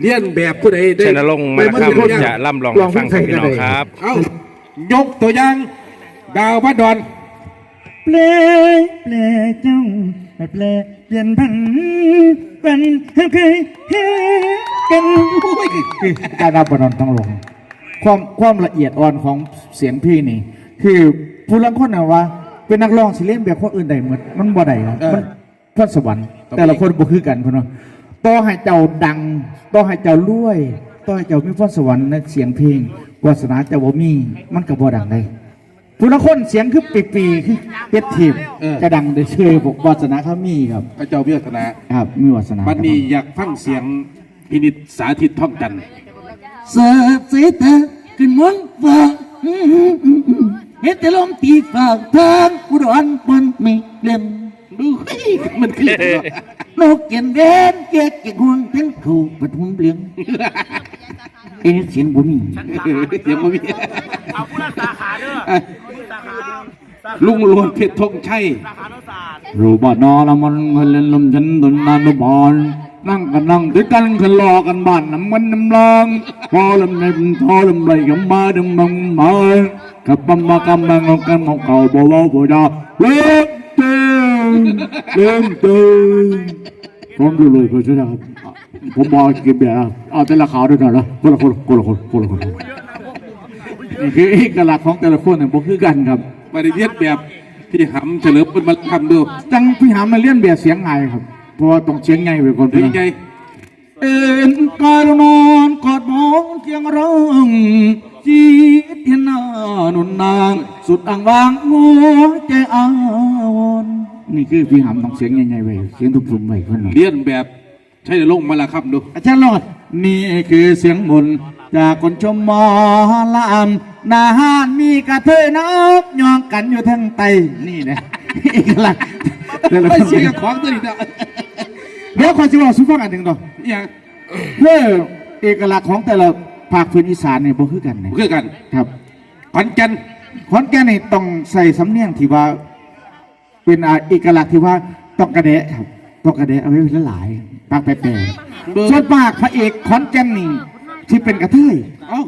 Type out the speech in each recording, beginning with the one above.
เลียนแบบผู้ใดได้ชนรงค์มาไปคตัวอย่างำจะล่ำลองให้ฟังครับพี่น้องครับ เอายกตัวอย่างดาวพระดอนแปลแปลเจ้าแปลแปลเปลี่ยนพันเป็นเคยเห็นกันคือการรับบนอนต้องลง ความความละเอียดอ่อนของเสียงพี่นี่ คือผู้ลังคนนะว่า เป็นนักร้องสิเล่นแบบคนอื่นได้เหมือนมันบ่ได้ครับเออมันพรสวรรค์แต่ละคนบ่คือกันพุ่นเนาะ ต่อให้เจ้าดังต่อให้เจ้ารวยต่อให้เจ้ามีพรสวรรค์ในเสียงเพลงวาสนาเจ้าบ่มี มันก็บ่ดังได้ผู้ละคนเสียงคือปีปีๆคือเป็ดทีมเออ จะดังได้เชื่อบอกวาสนาเขามีครับ พระเจ้าพิจารณาครับมีวาสนาบัดนี้อยากฟังเสียงพินิจสาธิตท่องจันทร์เสิร์ฟสีตาขึ้นมนฟ้าเฮ็ดแต่ลมตีฝากทางอุดรมันมีเล่ม ดูเฮ้ยมันคือเนาะนกเกียนเด่นเกียกเกียกห่วงทั้งถูกปฐมเปลี่ยงเอ็นเสียงบุญเสียงมันมีเอาผู้รักษาขาเด้อผู้สาขาสาลุงลวนเพชรธงชัยขาโนศาสตร์รูบนอละมันเงินลมฉันตุนนานบอลนั่งกันนั่งด้วยกันขันรอกันบ้านน้ำมันน้ำลางพอลำในพอลำไรกับมาดึงมังมากับปั๊มมากำลังเอากันเอาเก่าบ่าวบ่ดาเล่มเต็ม เล่มเต็มผมดูเลยเพื่อนนะครับผมบอกเก็บแบบเอาแต่ละขาวด้วยกันนะคนละคนคนละคนคนละคนนี่คือเอกลักษณ์ของแต่ละคนเนี่ยบ่คือกันครับมาได้เรียนแบบที่หำเฉลิมเป็นมาทำดูจังพี่หามาเลียนแบบเสียงไงครับเพราะว่าต้องเสียงไงไปก่อนถึพี่งน้องไงเอ็นกายนอนกอดมอนเคียงร้องจีดเทียนหน้านุนนาง สุดอ่างวางงัวใจอาวร นี่คือพี่หามต้องเสียงใหญ่ๆไปเสียงทุบๆไปเพื่อนหน่อยเรียนแบบใช่ลงมาละครับดูอาจารย์รอดนี่คือเสียงมนต์จากคนชมหมอลามนาฮานมีกระเทยนกยองกันอยู่ทั้งไตนี่นะอีกหลักแต่ละไม่คนเสียงของตัวนี้นะเดี๋ยวขอสิบอกสุฟังอันหนึ่งต่ออย่างเพื่อเอกลักษณ์ของแต่ละภาคพื้นอีสานเนี่ยบ่คือกันเนี่ยคือกันครับขอนแก่นขอนแก่นนี่ต้องใส่สำเนียงที่ว่า เป็นอ่าเอกลักษณ์ที่ว่าต้องกระเดะครับต้องกระเดะเอาไว้หลายๆปากแปรๆส่วนมากพระเอกขอนแก่นนี่ที่เป็นกระเทยเอ้า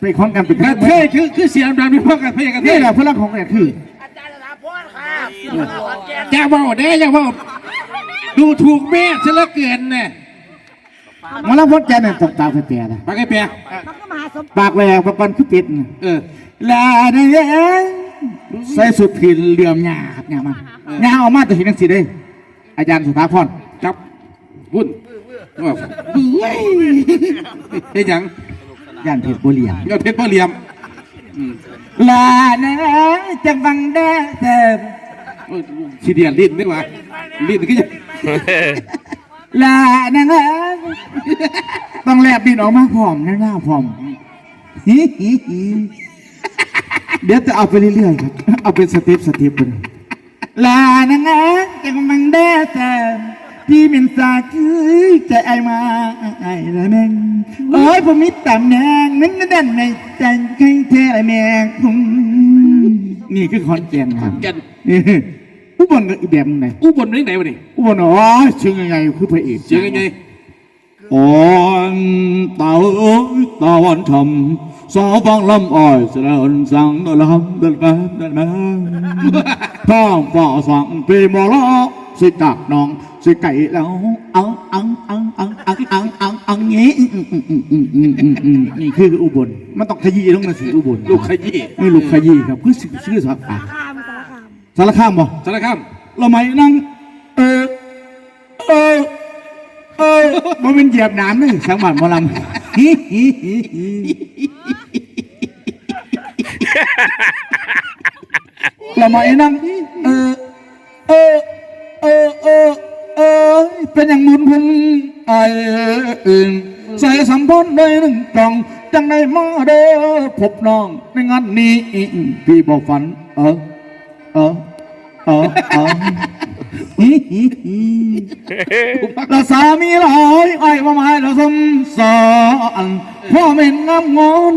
เป็นขอนแก่นเป็นกระเทยคือคือเสียงดังมีพ่อกันเพลงกระเทนี่ยแหละพลังของเนี่ยคืออาจารย์สถาพรครับที่จังหวัดแก่นอย่าเว่าเด้อย่าเว่าดูถูกแม่ซะเหลือเกินเนี่ยหมาลำขอนแก่นเนี่ยต้องตามแปรๆนะปากไอ้แปรปากแหวกปากกันคือเป็ดน่ะเออลาเนี่ย ใส่สุดผินเหลื่อมหยาครับหยามาหยาออกมาแต่เห็นจังสิได้ อาจารย์สถาพรจับวุ่นว่าเฮ้ยเฮ็ดหยังย่านเพชรบุรียอดเพชรพ่อเหลี่ยมอืมลาเนี่ยจังบังแดเติมโอ้ยชีเดียนลิ้นดีกว่าลิ้นก็จะลาเนี่ยต้องแลบดินออกมาพร้อมหน้าพร้อมฮิฮิฮิ เดี๋ยวจะเอาไปเรื่อยๆครับ เอาเป็นสเต็ปสเต็ปไปเลยลาเนี่ยจังบังแดเติมพี่เป็นสาคือใจไอมาไอ้ละแมงโอ้ยผมมีตำแหน่งนั้นก็ดันในใจใครเทอะไรแมงผมนี่คือคอนแกนครับกันเอออุบลก็อีกแบบหนึงไงอู้บนนี่ไหนวะนี่อุบลอ๋อเชื่อยังไงคือพระเอกเสียงยังไงอ่อนตาเอ้ยตาวันทำ สาวฟังลำอ้อยเสนอสั่งลำเดินมาเดินแมาท้องฝ่าสังปีมอลสิตักน้องสิไก่แล้วอังอังอังอังอังอังอังอังนี้นี่คืออุบลมันต้องขยี้ต้องมาสีอุบลลูกขยี้ไม่ลูกขยี้ครับคือชื่อสาขามสารคามบ่สารคามเราไม่นั่งเออเออเออมันเป็นเหยียบน้ำนี่สังหวัดหมอลำฮิฮิฮิ เราไม่นั่งเออเออเออเออเออเป็นอย่างมุนพุนไอเอิงใส่สัมพันธ์ได้หนึ่งกล่องจังในมาเด้อพบน้องในงานนี้พี่บอกฝัน เออเออเออเออฮิฮิฮิเราสามีหลายไอ้ว่าไม้เราสมสอนพ่อเม่นงามงอน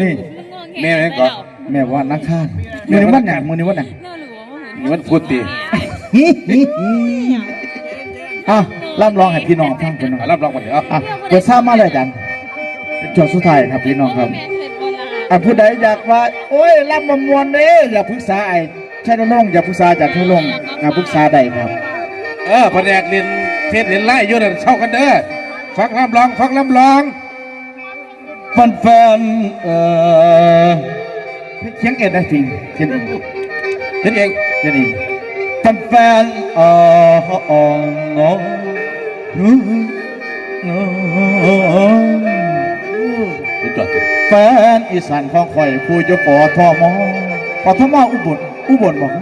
นี่แม่แม่ก็แม่วันอังคามือนี้วันไหนมือนี้วันไหนมันพูดตีอะร่ำร้องให้พี่น้องฟังกันหน่อยรับรองก่อนเดี๋ยวอะเปิดทราบมาเลยจารย์เป็นจดสุดท้ายครับพี่น้องครับอะผู้ใดอยากว่าโอ้ยร่ำมามวนเด้อย่าปรึกษาไอ้ชายนรงอย่าปรึกษาอาจากทุลงค์อะปรึกษาได้ครับ เออแผนกเรียนเทศเรียนไล่ยู่นั่นเช่ากันเด้อฟังลำลองฟังลำลอง ฟันแฟนๆเอ่อเขียนเองนะจริงเขียนเองเห็นเองเขียนเองฟันแฟนๆเอ่อเอ่อเอ่อเอ่อสุดยอดแฟนอีสานของข่อยผู้อยู่ปอทอมอปอทอมออุบลอุบลบอก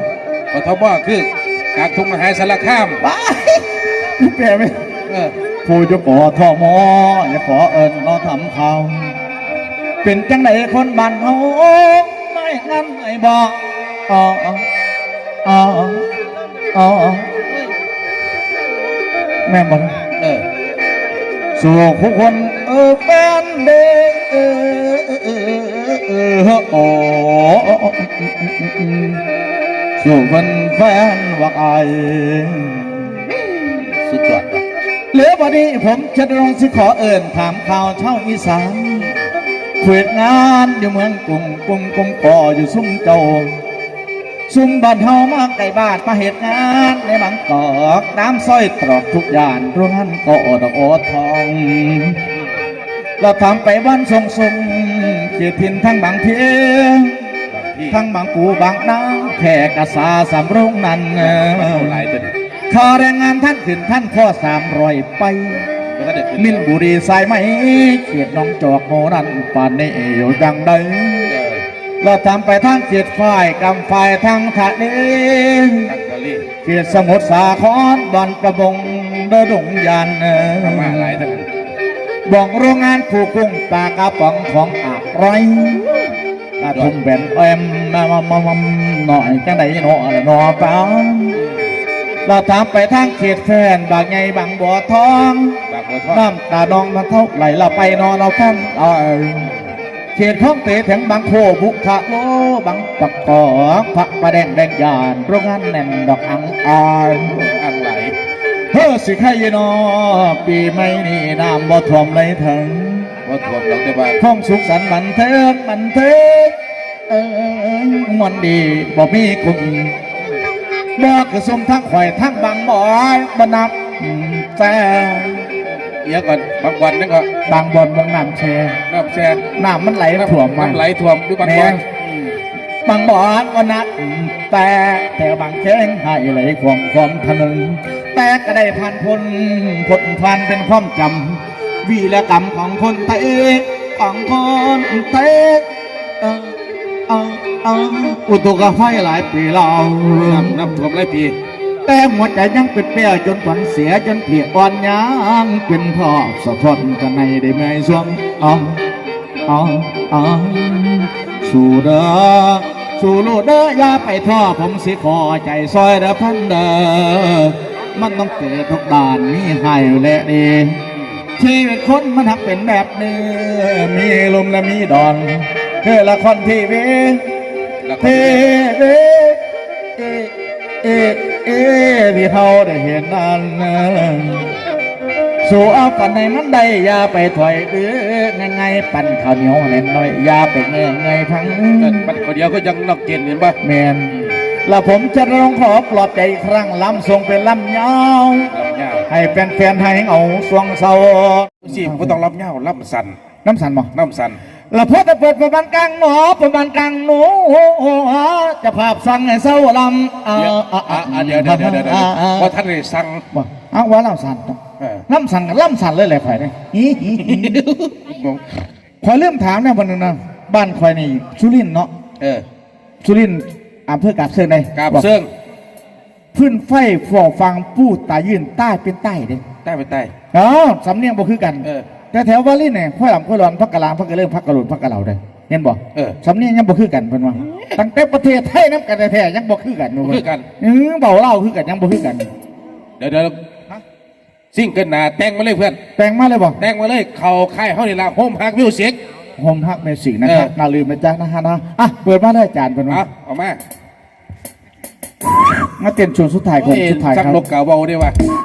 ปทบคือการทุ่งมหาสารคามว้ายแปลไหมเออผู้อยู่ปอทอมออย่าขอเอิญนอทำเขา เป็นจังไหนคนบ้านเฮาไม่งั้นไอ้บอกอ๋ออ๋ออ๋อแม่บอกเออสู่ผู้คนเออเป็นเด็กเออเออเออโอ้สู่คนแฟนว่าไอสุดยอดเหลือวันนี้ผมจะลองสิขอเอิญถามข่าวเช่าอีสาน เขวดงานอยู่เมืองกรุงกรุงกรุงก่ออยู่ซุ้มเก่าซุ้มบ้านเฮามาไก่บ้านมาเหตุงานในบางกอกน้ำสร้อยตรอกทุกอย่างร่วงหันก็อดอกอดทองเราทำไปวันทรงทรงเขียทินทั้งบางเพียงบางที่ทั้งบางปูบางนาแผ่กษาสำโรงนั้นมันเท่าไหร่ตัวนี้ค่าแรงงานท่านขึ้นท่านข้อสามร้อยไป แล้วก็เด็กขึ้นมินบุรีสายไหมเขียดน้องจอกโมนันป่านนี้อยู่ดังใดเออเราทำไปทางเขียดฝ่ายกำฝ่ายทางทะเลตังกะลี่เขียดสมุทรสาครบอนประบงเดอดงยานทำมาหลายทั้งนั้นบอกโรงงานผูกกุ้งปลากระป๋องของอะไรกระทุ่มแบนแอมมามามามาหน่อยจังไหนหนอละหนอเปล่าเราถามไปทางเขตแฟนบางไงบางบัวทองบางบัวทอง น้ำตาดองมันเท่าไหลเราไปนอนเราท่านเออเขตท้องเตะแถงบางโคบุขะโลบางปักกอกพระประแดงแดงยานโรงงานแน่นดอกอังอานอังไหลเฮ้อสิใครยนอปีไม่นี่น้ำบ่ท่วมเลยถึงบ่ถ่วมดอกแต่ว่าห้องสุขสันต์บันเทิงบันเทิงเออมันดีบ่มีคุณบ่กระสมทั้งข่อยทั้งบางบ่อยบ่นับแต่ เอียก่อนบางวันนั่นก็บางบ่อนบางน้ำแช่น้ำแช่น้ำมันไหลถ่วมมาน้ำไหลท่วมด้วยบางวันบางบ่อนก็นักแต่แต่บางแข้งให้ไหลความความทะนึงแต่ก็ได้ผ่านพ้นพ้นผ่านเป็นความจำวีรกรรมของคนไทยของคนไทยเออเออเอออุตุกไฟหลายปีเราน้ำน้ำท่วมหลายปี แต่หัวใจยังเป็นเปรี้ยจนฝันเสียจนเพียอ่อนยังเป็นพ่อสะท้อนกันในได้เมื่อยสวงอ๋ออ๋ออ๋อสู่เด้อสู่ลูกเด้อย่าไปท้อผมสิขอใจซอยเด้อพันเด้อมันต้องเกิดทุกด่านมีให้และดีชีวิตคนมันหักเป็นแบบนี้มีลมและมีดอนคือละครทีวีแล้วก็เฮ้เฮ้เอ๊ะ เอ๊ะเอ๊ะที่เขาได้เห็นนั้นสู่เอากันในมันได้อย่าไปถอยเอื้อไงๆปั่นข้าวเหนียวเล่นน้อยอย่าไปเงยเงยทั้งเออมันคนเดียวก็ยังนอกเกณฑ์เห็นป่ะแมนแล้วผมจะลองขอปลอบใจอีกครั้งลำทรงเป็นลำยาวลำเงาให้แฟนๆให้เอาสวงเศร้าสิบ่ต้องลำเงาลำสันน้ำสันบ่น้ำสันแล้วพอจะเปิดประมาณกลางหนอประมาณกลางหนูจะภาพสั่งให้เศร้าลำอ่าเดี๋ยวอ่าอะอะเดี๋ยวเดี๋ยวเดี๋ยวเดี๋ยวเดี๋ยวอ่าอ่าว่าท่านได้สั่งบ่เอาว่าลำสันต่อเออลำสันกับลำสันเลยแหละข่อยเนี่ยอีอีอีงงข่อยเริ่มถามเนี่ยวันหนึงนะบ้านข่อยนี่สุรินทร์เนาะเออสุรินทร์อำเภอกาบเชิงในกราบบอกเสื่องฝพื้นไฟฟอฟังผู้ตายยืนใต้เป็นใต้เด้ใต้ไปใต้อ๋อสำเนียงบ่คือกันเออ แต่แถววาลินเนี่ยค่อยหลังค่อยร้อนพักกะลางพักกะเริ่มพักกะหลุนพักกะเหล่าได้เห็นบ่เออสำเนียงยังบ่คือกันเพิ่นว่าตั้งแต่ประเทศไทยนํกันแท้ๆยังบ่คือกันบ่คือกัน เออเบาเล่าคือกันยังบ่คือกัน เดี๋ยวเดี๋ยวซิ่งเกินหนาแต่งมาเลยเพื่อน แต่งมาเลยบ่แต่งมาเลยเขาค่ายเฮานี่ล่ะโฮมฮักมิวสิกโฮมฮักเมสิกนะครับเออน่าลืมนะจ๊ะนะฮะนะอะเปิดมาเลยอาจารย์เพิ่นเอาว่าเอามามาเต้นช่วงสุดท้ายของโอ้ยสุดท้ายสักครับนกเก่าเบาได้ว่ะ